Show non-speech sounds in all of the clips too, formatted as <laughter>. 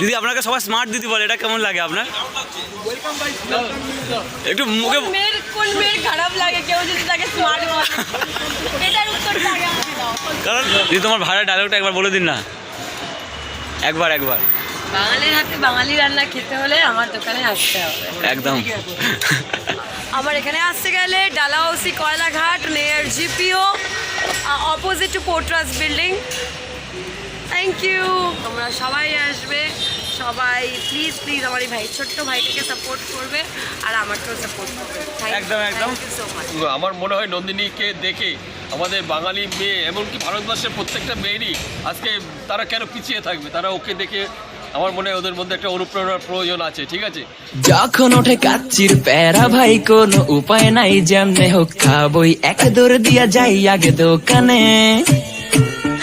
দিদি আপনাকে সবাই স্মার্ট দিদি বলে এটা কেমন লাগে আপনার? একটু মুখে মেয়ের কোন মেয়ের খারাপ লাগে? কেউ যদি তাকে স্মার্ট বলে। এটার উত্তরটা আগে আমাকে দাও। কারণ দিদি তোমার ভাড়া ডায়লগটা একবার বলে দিন না। একবার একবার। বাঙালির হাতে বাঙালি রান্না খেতে হলে আমার দোকানে আসতে হবে। একদম। আমার এখানে আসতে গেলে Dalhousie Koylaghat near GPO opposite to পোর্ট্রাস building thank you তোমরা সবাই আসবে। সবাই প্লিজ প্লিজ আমার এই ভাই ছোট্ট ভাইটাকে সাপোর্ট করবে আর আমাকেও সাপোর্ট করবে। একদম, একদম। আমার মনে হয় নন্দিনীকে দেখে আমাদের বাঙালি মেয়ে এমনকি ভারতবর্ষের প্রত্যেকটা মেয়েরই আজকে তারা কেন পিছিয়ে থাকবে? তারা ওকে দেখে আমার মনে হয় ওদের মধ্যে একটা অনুপ্রেরণার প্রয়োজন আছে ঠিক আছে? যখন ওঠে কাচ্চির প্যারা ভাই কোনো উপায় নাই যেমনে হোক খাবই। এক দৌড় দিয়া যাই আগে দোকানে।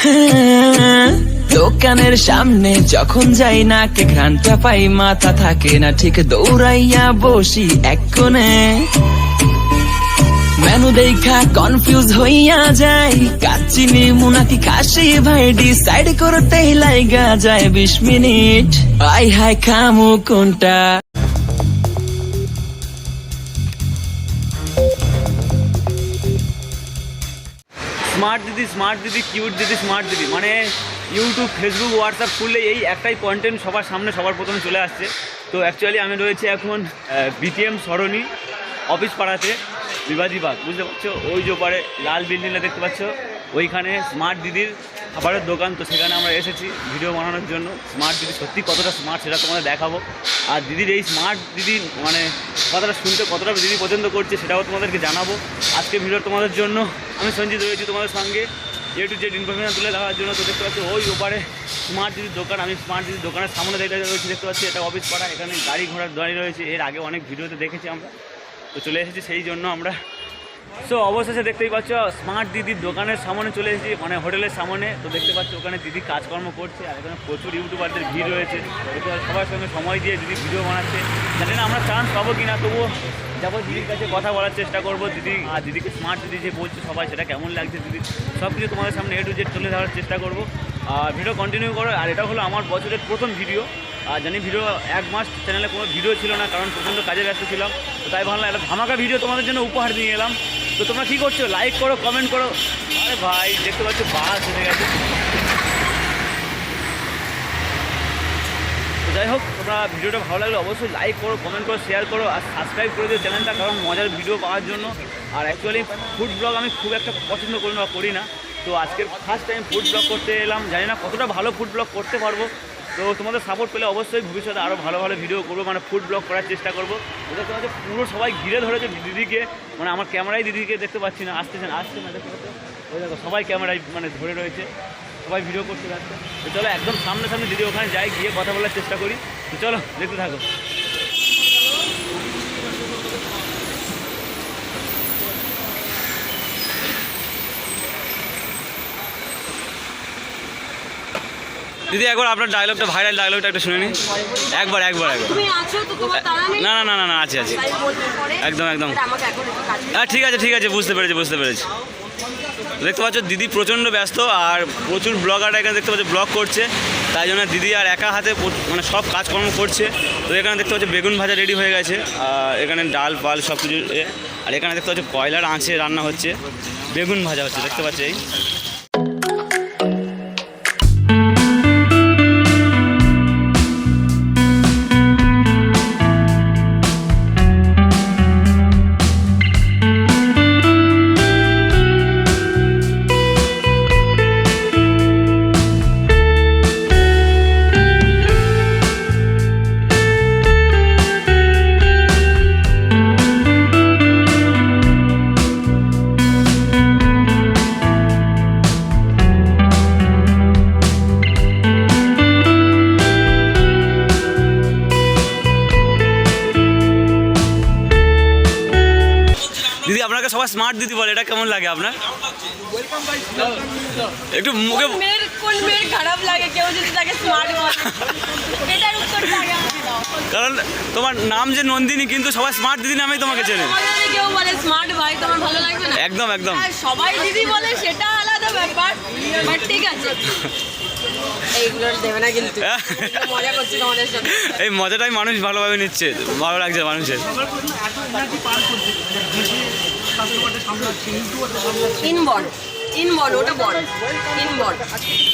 হ্যাঁ, দোকানের সামনে যখন যাই না, কে ঘ্রানটা পাই, মাথা থাকে না, ঠিক দৌড়াইয়া বসি এক কোণে। মেনু দেখা কনফিউজ হইয়া যাই কাচ্চিনি মুনাকি খাসি ভাই ডিসাইড করতে লাইগা যায় বিশ মিনিট। আই হাই খামু কোনটা? স্মার্ট দিদি স্মার্ট দিদি কিউট দিদি স্মার্ট দিদি মানে ইউটিউব ফেসবুক হোয়াটসঅ্যাপ খুললে এই একটাই কন্টেন্ট সবার সামনে, সবার প্রথমে চলে আসছে। তো অ্যাকচুয়ালি আমি রয়েছি এখন বিটিএম সরণি অফিস পাড়াতে বাগ, বুঝতে পারছ? ওই যে পারে লাল বিল্ডিংটা দেখতে পাচ্ছ, ওইখানে স্মার্ট দিদির খাবারের দোকান, তো সেখানে আমরা এসেছি ভিডিও বানানোর জন্য। স্মার্ট দিদি সত্যি কতটা স্মার্ট সেটা তোমাদের দেখাবো। আর দিদির এই স্মার্ট দিদি মানে কথাটা শুনতে কতটা দিদি পছন্দ করছে সেটাও তোমাদেরকে জানাব। আজকে ভিডিও তোমাদের জন্য। আমি সঞ্জিত রয়েছি তোমাদের সঙ্গে। এ টু জেড ইনফরমেশন তুলে দেওয়ার জন্য তো দেখতে পাচ্ছি ওই ওপারে স্মার্ট দিদির দোকান, আমি স্মার্ট দিদির দোকানের সামনে দেখতে দেখতে পাচ্ছি, এটা অফিস পাড়া, এখানে গাড়ি ঘোড়ার দাঁড়িয়ে রয়েছে, এর আগে অনেক ভিডিওতে দেখেছি আমরা, তো চলে এসেছি সেই জন্য আমরা। সো অবশেষে দেখতেই পাচ্ছ স্মার্ট দিদির দোকানের সামনে চলে এসেছি মানে হোটেলের সামনে, তো দেখতে পাচ্ছ ওখানে দিদি কাজকর্ম করছে, আর এখানে প্রচুর ইউটিউবারদের ভিড় রয়েছে সবার সঙ্গে সময় দিয়ে দিদি ভিডিও বানাচ্ছে। জানি না আমরা চান্স পাবো কি না তবুও যাব, দিদির কাছে কথা বলার চেষ্টা করব, দিদি, আর দিদিকে স্মার্ট দিদি যে বলছে সবাই, সেটা কেমন লাগছে দিদি? সব কিছু তোমাদের সামনে এ টু জেড তুলে ধরার চেষ্টা করব। আর ভিডিও কন্টিনিউ করো, আর এটা হলো আমার বছরের প্রথম ভিডিও আর জানি ভিডিও এক মাস চ্যানেলে কোনো ভিডিও ছিল না, কারণ প্রচণ্ড কাজে ব্যস্ত ছিলাম। তো তাই ভাবলাম একটা ধামাকা ভিডিও তোমাদের জন্য উপহার দিয়ে এলাম। তো তোমরা কী করছ? লাইক করো কমেন্ট করো। আরে ভাই, দেখতে পাচ্ছ বাস এসে গেছে। যাই হোক তোমরা ভিডিওটা ভালো লাগলে অবশ্যই লাইক করো কমেন্ট করো শেয়ার করো, আর সাবস্ক্রাইব করে দিও চ্যানেলটা কারণ মজার ভিডিও পাওয়ার জন্য। আর অ্যাকচুয়ালি ফুড ব্লগ আমি খুব একটা পছন্দ করি না করি না। তো আজকের ফার্স্ট টাইম ফুড ব্লগ করতে এলাম। জানি না কতটা ভালো ফুড ব্লগ করতে পারব। তো তোমাদের সাপোর্ট পেলে অবশ্যই ভবিষ্যতে আরও ভালো ভালো ভিডিও করব মানে ফুড ব্লগ করার চেষ্টা করব। এটা তোমাদের পুরো সবাই ঘিরে ধরেছে দিদিকে। মানে আমার ক্যামেরায় দিদিকে দেখতে পাচ্ছি না আসতেছেন আসছে না দেখতে পাচ্ছ ওই দেখো, সবাই ক্যামেরায় মানে ধরে রয়েছে। সবাই ভিডিও করতে যাচ্ছে তো চলো একদম সামনে সামনে দিদি ওখানে যাই গিয়ে কথা বলার চেষ্টা করি। তো চলো দেখতে থাকো। দিদি একবার আপনার ডায়লগটা ভাইরাল ডায়লগটা একটা শুনে নিন। একবার একবার একবার। না না না না না আছে আছে। একদম, একদম। হ্যাঁ ঠিক আছে ঠিক আছে বুঝতে পেরেছি বুঝতে পেরেছি। দেখতে পাচ্ছ দিদি প্রচণ্ড ব্যস্ত আর প্রচুর ব্লগাররা এখানে দেখতে পাচ্ছ ব্লগ করছে। তাই জন্য দিদি আর একা হাতে মানে সব কাজকর্ম করছে। তো এখানে দেখতে পাচ্ছ বেগুন ভাজা রেডি হয়ে গেছে। এখানে ডাল, পাল সব কিছু। আর এখানে দেখতে পাচ্ছ কয়লার আঁচে রান্না হচ্ছে। বেগুন ভাজা হচ্ছে, দেখতে পাচ্ছ এই? আপনাকে সবাই স্মার্ট দিদি বলে এটা কেমন লাগে আপনার? একটু মুখে মেয়ের কোন মেয়ের খারাপ লাগে? কেউ যদি তাকে স্মার্ট বলে। এটার উত্তরটা আগে কারণ তোমার নাম যে নন্দিনী কিন্তু সবাই স্মার্ট দিদি নামেই তোমাকে চেনে। কেউ বলে স্মার্ট ভাই তোমার ভালো লাগবে না? একদম একদম। সবাই দিদি বলে সেটা আলাদা ব্যাপার। বাট ঠিক আছে। <laughs> এই মজাটাই মানুষ ভালোভাবে নিচ্ছে ভালো লাগছে মানুষের। ইনবর্ন ইনবর্ন ওটা বর্ন ইনবর্ন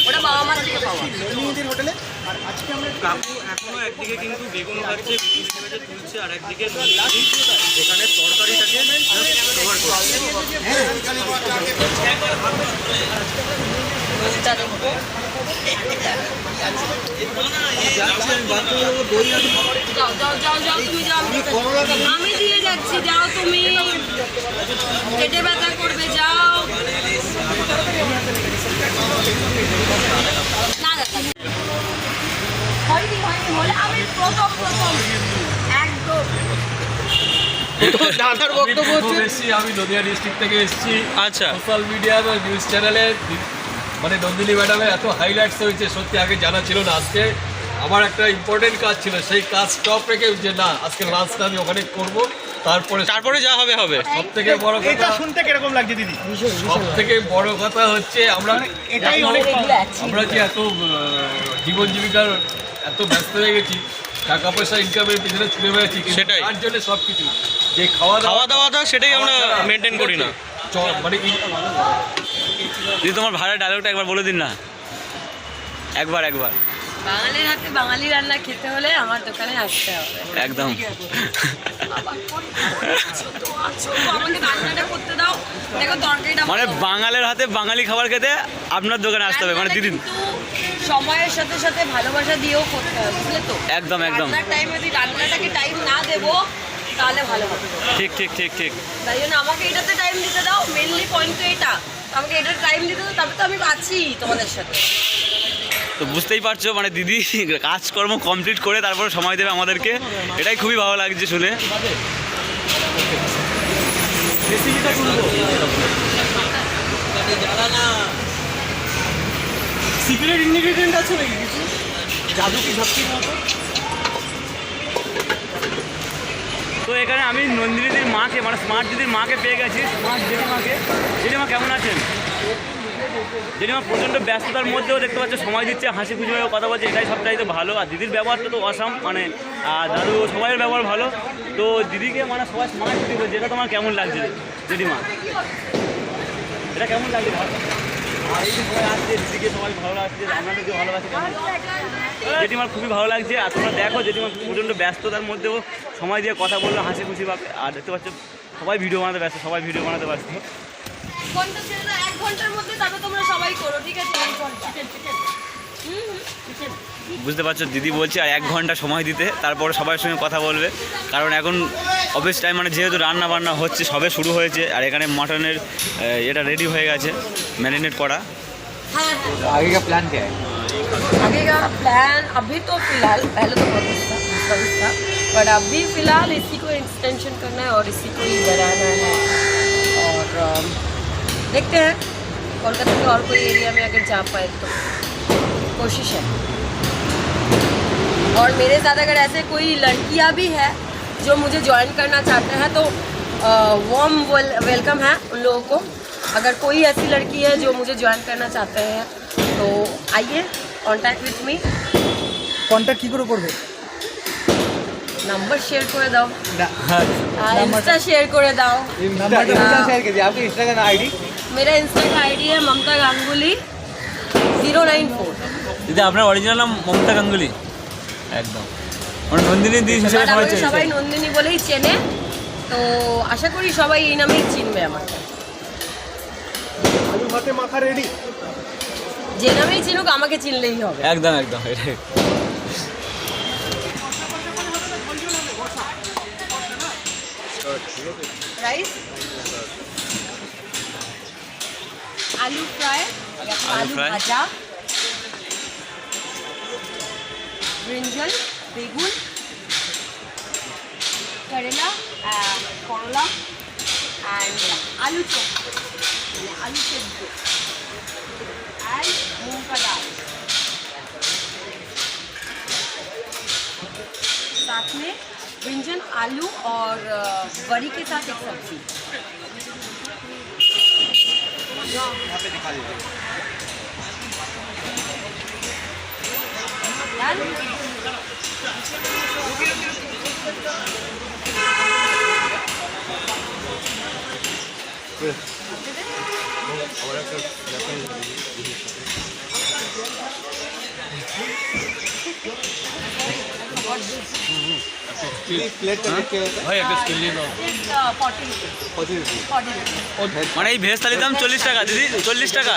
ওটা বাবা মার থেকে পাওয়া। কাকু এখনও একদিকে কিন্তু বেগুন কাটছে বেগুন কেটে তুলছে আর একদিকে এখানে তরকারিটাকে কভার করছে। যাও যাও যাও যাও তুমি যাও আমি দিয়ে যাচ্ছি যাও তুমি। প্রথম প্রথম। একদম। দাদার বক্তব্য আমি খুব হচ্ছে আমি নদিয়া ডিস্ট্রিক্ট থেকে এসেছি। আচ্ছা। সোশ্যাল মিডিয়া বা নিউজ চ্যানেলে মানে নন্দিনী ম্যাডামের এত হাইলাইটস হয়েছে সত্যি আগে জানা ছিল না আজকে। আমার একটা ইম্পর্টেন্ট কাজ ছিল সেই কাজ স্টপ রেখে যে না আজকে লাঞ্চটা আমি ওখানে করব। তারপরে তারপরে যা হবে হবে। সব থেকে বড় এটা কথা শুনতে কীরকম লাগছে দিদি? সব থেকে বড় কথা হচ্ছে আমরা এটাই এত- অনেক আমরা যে এত জীবন জীবিকার এত ব্যস্ত হয়ে গেছি টাকা পয়সা ইনকামের পিছনে ছুটে বেড়াচ্ছি সেটাই। তার জন্য সব কিছু যে খাওয়া খাওয়া দাওয়াটা সেটাই আমরা মেনটেন করি না। মানে যদি তোমার ভাড়া ডায়লগটা একবার বলে দিন না। একবার একবার। বাঙালির হাতে বাঙালি রান্না খেতে হলে আমার দোকানে আসতে হবে। একদম। মানে। বাঙালের হাতে বাঙালি খাবার খেতে আপনার দোকানে আসতে হবে। মানে দিদি সময়ের সাথে সাথে ভালোবাসা দিয়েও করতে হবে বুঝলে তো? একদম, একদম। রান্নার টাইমে যদি রান্নাটাকে টাইম না দেবো তাহলে ভালো হবে। ঠিক ঠিক ঠিক ঠিক। তাই জন্য আমাকে এটাতে টাইম দিতে দাও মেনলি পয়েন্ট তো এটা। আমাকে এটা টাইম দিতে দাও তবে তো আমি আছি তোমাদের সাথে। তো বুঝতেই পারছ মানে দিদি কাজকর্ম কমপ্লিট করে তারপরে সময় দেবে আমাদেরকে। এটাই খুবই ভালো লাগছে শুনে। সিক্রেট ইনগ্রেডিয়েন্ট আছে নাকি কিছু জাদু কি ঝাপকির মতো তো এখানে আমি নন্দিনীদির মাকে মানে স্মার্ট দিদির মাকে পেয়ে গেছি। স্মার্ট জেঠিমাকে জেঠিমা কেমন আছেন? জেঠিমা প্রচণ্ড ব্যস্ততার মধ্যেও দেখতে পাচ্ছ সময় দিচ্ছে হাসি খুশি ভাবে কথা বলছে এটাই সবটাই তো ভালো। আর দিদির ব্যবহারটা তো অসাম মানে আর দাদু সবাইয়ের ব্যবহার ভালো। তো দিদিকে মানে সবাই স্মার্ট দিদি বলছে এটা তোমার কেমন লাগছে জেঠিমা? এটা কেমন লাগছে? জেঠিমার খুবই ভালো লাগছে, আর তোমরা দেখো যেটি আমার প্রচণ্ড ব্যস্ততার মধ্যেও সময় দিয়ে কথা বলল, হাসি খুশি ভাবে আর দেখতে পাচ্ছ, সবাই ভিডিও বানাতে ব্যস্ত, সবাই ভিডিও বানাতে ব্যস্ত। এক ঘণ্টার মধ্যে তারপর তোমরা সবাই করো ঠিক আছে। এক ঘন্টা হুম, হুম। বুঝতে পারছো দিদি বলছে আর এক ঘন্টা সময় দিতে তারপরে সবার সঙ্গে কথা বলবে কারণ এখন অফিস টাইম মানে যেহেতু রান্না বান্না হচ্ছে সবে শুরু হয়েছে আর এখানে মাটনের এটা রেডি হয়ে গেছে ম্যারিনেট করা हाँ हाँ आगे का प्लान क्या है आगे का प्लान अभी तो फिलहाल पहले तो बहुत था सर्विस था बट अभी फिलहाल इसी को एक्सटेंशन करना है और इसी को ही बनाना है और अम, देखते हैं कोलकाता के और कोई एरिया में अगर जा पाए तो कोशिश है और मेरे साथ अगर ऐसे कोई लड़कियां भी है जो मुझे ज्वाइन करना चाहते हैं तो वार्म वेलकम है उन लोगों को अगर कोई ऐसी लड़की है जो मुझे ज्वाइन करना चाहते हैं तो आइए कॉन्टैक्ट विथ मी কন্ট্যাক্ট কি করে করবে নাম্বার শেয়ার করে দাও হ্যাঁ इंस्टा शेयर করে দাও নাম্বারটা हाँ। কোথায় শেয়ার করেছি आपकी इंस्टाग्राम आईडी मेरा इंस्टा का आईडी है Mamata Ganguly zero nine four দিদি আপনার অরিজিনাল নাম মমতা গাঙ্গুলি। একদম। মানে নন্দিনী দিদি হিসেবে সবাই আমাকে সবাই নন্দিনী বলেই চেনে। তো আশা করি সবাই এই নামেই চিনবে আমাকে। আলু ভাতে মাথা রেডি যে নামেই চিনুক আমাকে চিনলেই হবে। একদম একদম। এটাই রাইস আলু ফ্রাই আলু ভাজা। ব্রিঞ্জল বেগুন করেলা করলা অ্যান্ড আলু চপ মানে আলু সেদ্ধ অ্যান্ড মুগ का दाल साथ में व्यंजन आलू और अ, बड़ी के साथ एक सब्जी মানে এই ভেজ থালির দাম চল্লিশ টাকা দিদি চল্লিশ টাকা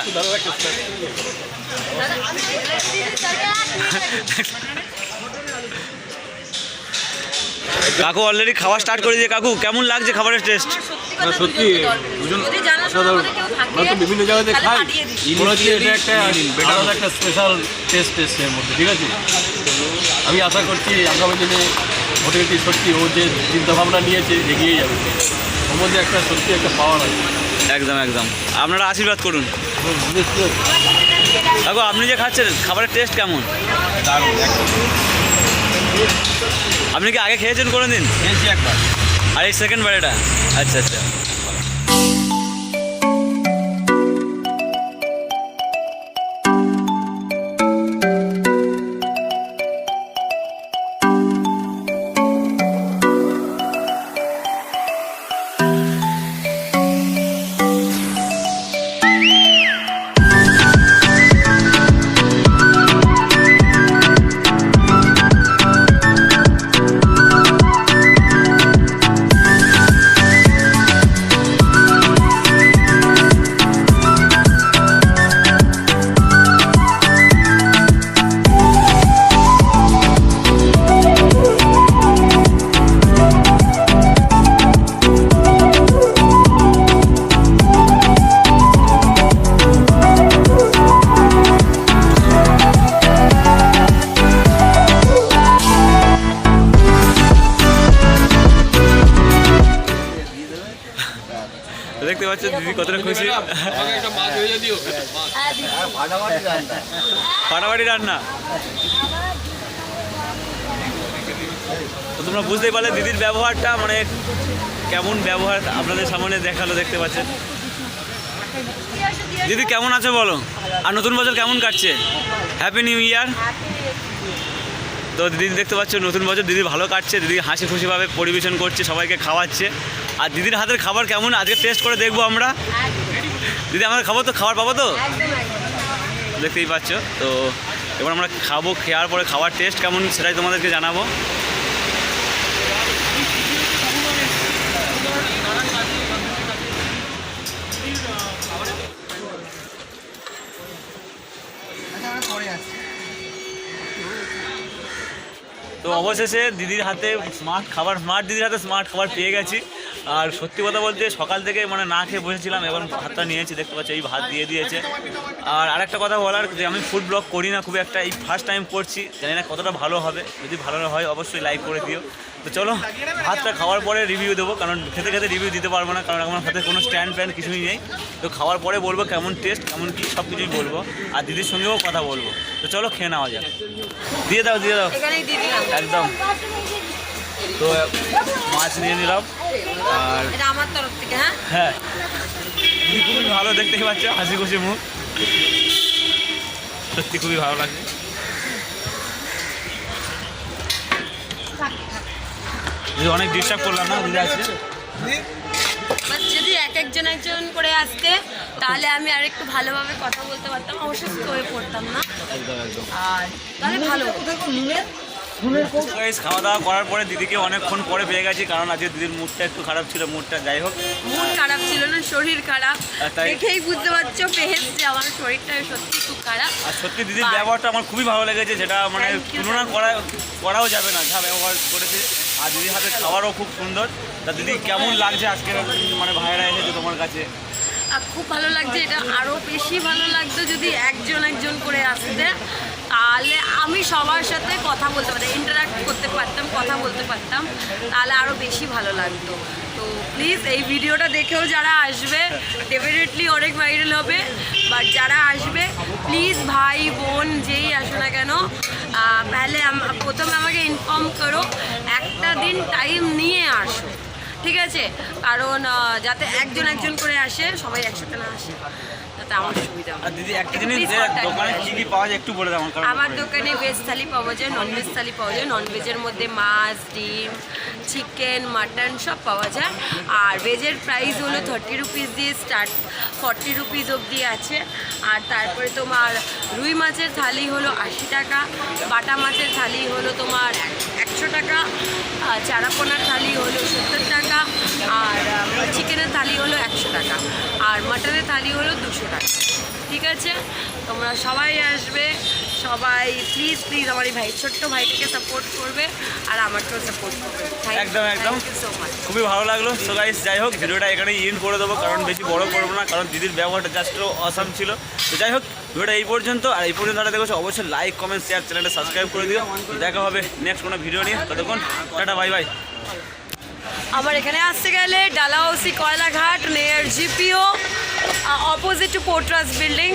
কাকু অলরেডি খাওয়া স্টার্ট করে দিয়ে কাকু কেমন লাগছে খাবারের টেস্ট সত্যি দুজন অসাধারণ। আমরা তো বিভিন্ন জায়গাতে খাই। মনে হচ্ছে এটা একটা আলাদা একটা স্পেশাল টেস্ট এর মধ্যে ঠিক আছে? আমি আশা করছি আগামী দিনে হোটেলটি সত্যি ও যে চিন্তাভাবনা নিয়েছে এগিয়ে যাবে। ওর মধ্যে একটা সত্যি একটা পাওয়ার আছে। একদম একদম। আপনারা আশীর্বাদ করুন। কাকু আপনি যে খাচ্ছেন খাবারের টেস্ট কেমন? আপনি কি আগে খেয়েছেন কোনো দিন আর এই সেকেন্ড বার এটা? আচ্ছা আচ্ছা। ফাটাফাটি রান্না। তো তোমরা বুঝতেই পারলে দিদির ব্যবহারটা মানে কেমন ব্যবহার আপনাদের সামনে দেখাল দেখতে পাচ্ছেন দিদি, কেমন আছে বলো? আর নতুন বছর কেমন কাটছে? হ্যাপি নিউ ইয়ার তো দিদি, দেখতে পাচ্ছ, নতুন বছর দিদি ভালো কাটছে, দিদি হাসি খুশিভাবে পরিবেশন করছে, সবাইকে খাওয়াচ্ছে। আর দিদির হাতের খাবার কেমন? আজকে টেস্ট করে দেখব আমরা। দিদি, আমাদের খাব তো খাবার পাবো তো? দেখতেই পাচ্ছ। তো এবার আমরা খাব, খেয়ার পরে খাওয়ার টেস্ট কেমন সেটাই তোমাদেরকে জানাব। তো অবশেষে দিদির হাতে স্মার্ট খাবার স্মার্ট দিদির হাতে স্মার্ট খাবার পেয়ে গেছি। আর সত্যি কথা বলতে সকাল থেকে মানে না খেয়ে বসেছিলাম এবং ভাতটা নিয়েছি দেখতে পাচ্ছি এই ভাত দিয়ে দিয়েছে। আর আরেকটা কথা বলার যে আমি ফুড ব্লগ করি না খুব একটা এই ফার্স্ট টাইম করছি জানি না কতটা ভালো হবে যদি ভালো হয় অবশ্যই লাইক করে দিও। তো চলো ভাতটা খাওয়ার পরে রিভিউ দেবো কারণ খেতে খেতে রিভিউ দিতে পারব না কারণ আমার হাতে কোনো স্ট্যান্ড ফ্যান্ড কিছুই নেই। তো খাওয়ার পরে বলব কেমন টেস্ট কেমন কী সব কিছুই বলব। আর দিদির সঙ্গেও কথা বলব। তো চলো খেয়ে নেওয়া যাক। দিয়ে দাও দিয়ে দাও। একদম। তো মাছ নিয়ে নিলাম। আর এটা আমার তরফ থেকে হ্যাঁ? হ্যাঁ। খুবই ভালো দেখতেই পাচ্ছ হাসি খুশি মুখ। সত্যি খুবই ভালো লাগছে। অনেক ডিস্টার্ব করলাম না দিদি আজকে যদি এক একজন একজন করে আসতে তাহলে আমি আর একটু ভালোভাবে কথা বলতে পারতাম অসুস্থ হয়ে পড়তাম না। আর তাহলে ভালো। খাওয়া দাওয়া করার পরে দিদিকে অনেকক্ষণ পরে পেয়ে গেছি কারণ আজকে দিদির মুডটা একটু খারাপ ছিল মুডটা যাই হোক। মন খারাপ ছিল না শরীর খারাপ। তাই- দেখেই বুঝতে পারছ পেহেস যে আমার শরীরটা সত্যি খুব খারাপ। আর সত্যি দিদির ব্যবহারটা আমার খুবই ভালো লেগেছে যেটা মানে তুলনা করা করাও যাবে না যা ব্যবহার করেছে। আর দিদির হাতে খাবারও খুব সুন্দর। তা দিদি কেমন লাগছে আজকে মানে ভাইরা এসেছে তোমার কাছে? খুব ভালো লাগছে, এটা আরও বেশি ভালো লাগতো যদি একজন একজন করে আসতে। তাহলে আমি সবার সাথে কথা বলতে পারতাম ইন্টারাক্ট করতে পারতাম, কথা বলতে পারতাম, তাহলে আরও বেশি ভালো লাগতো। তো প্লিজ এই ভিডিওটা দেখেও যারা আসবে ডেফিনেটলি অনেক ভাইরাল হবে। বাট যারা আসবে প্লিজ ভাই, বোন, যেই আসো না কেন তাহলে প্রথমে আমাকে ইনফর্ম করো, একটা দিন টাইম নিয়ে আসো। ঠিক আছে? কারণ যাতে একজন একজন করে আসে সবাই একসাথে না আসে তো যাতে আমার সুবিধা আর দিদি একটা জিনিস Please যে contact দোকানে কি কি পাওয়া যায় একটু বলে দাও আমার দোকানে ভেজ থালি পাওয়া যায় নন ভেজ থালি পাওয়া যায়। নন ভেজের মধ্যে মাছ ডিম চিকেন মাটন সব পাওয়া যায়। আর ভেজের প্রাইস হলো থার্টি রুপিস দিয়ে স্টার্ট ফর্টি রুপিস অবধি আছে। আর তারপরে তোমার রুই মাছের থালি হলো আশি টাকা বাটা মাছের থালি হলো তোমার টাকা চারাপোনার থালি হলো সত্তর টাকা আর চিকেনের থালি হলো একশো টাকা আর মাটনের থালি হলো দুশো টাকা। ঠিক আছে? তোমরা সবাই আসবে সবাই প্লিজ প্লিজ আমার এই ভাই ছোট্ট ভাইটাকে সাপোর্ট করবে আর আমাকেও সাপোর্ট করবে। একদম, একদম। খুবই ভালো লাগল। সো গাইস যাই হোক ভিডিওটা এখানেই ইন করে দেবো কারণ বেশি বড় করব না কারণ দিদির ব্যবহারটা জাস্ট অসাম ছিল। তো যাই হোক ভিডিওটা এই পর্যন্ত আর এই পর্যন্ত দেখেছ অবশ্যই লাইক কমেন্ট শেয়ার চ্যানেলটা সাবস্ক্রাইব করে দিও। দেখা হবে নেক্সট কোনো ভিডিও নিয়ে। ততক্ষণ টাটা বাই বাই আমার এখানে আসতে গেলে Dalhousie Koilaghat near GPO opposite to port trust building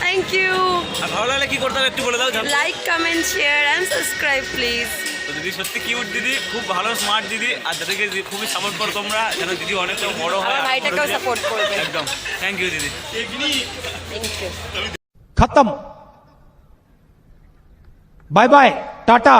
thank you ভালো লাগলে কি করতে হবে একটু বলে দাও like comment share and subscribe please দিদি সত্যি কিউট দিদি খুব ভালো স্মার্ট দিদি। আর দাদাকে খুবই সাপোর্ট করো তোমরা যেন দিদি অনেকটা বড় হয়। একদম। থ্যাংক ইউ দিদি। খতম। Bye bye tata.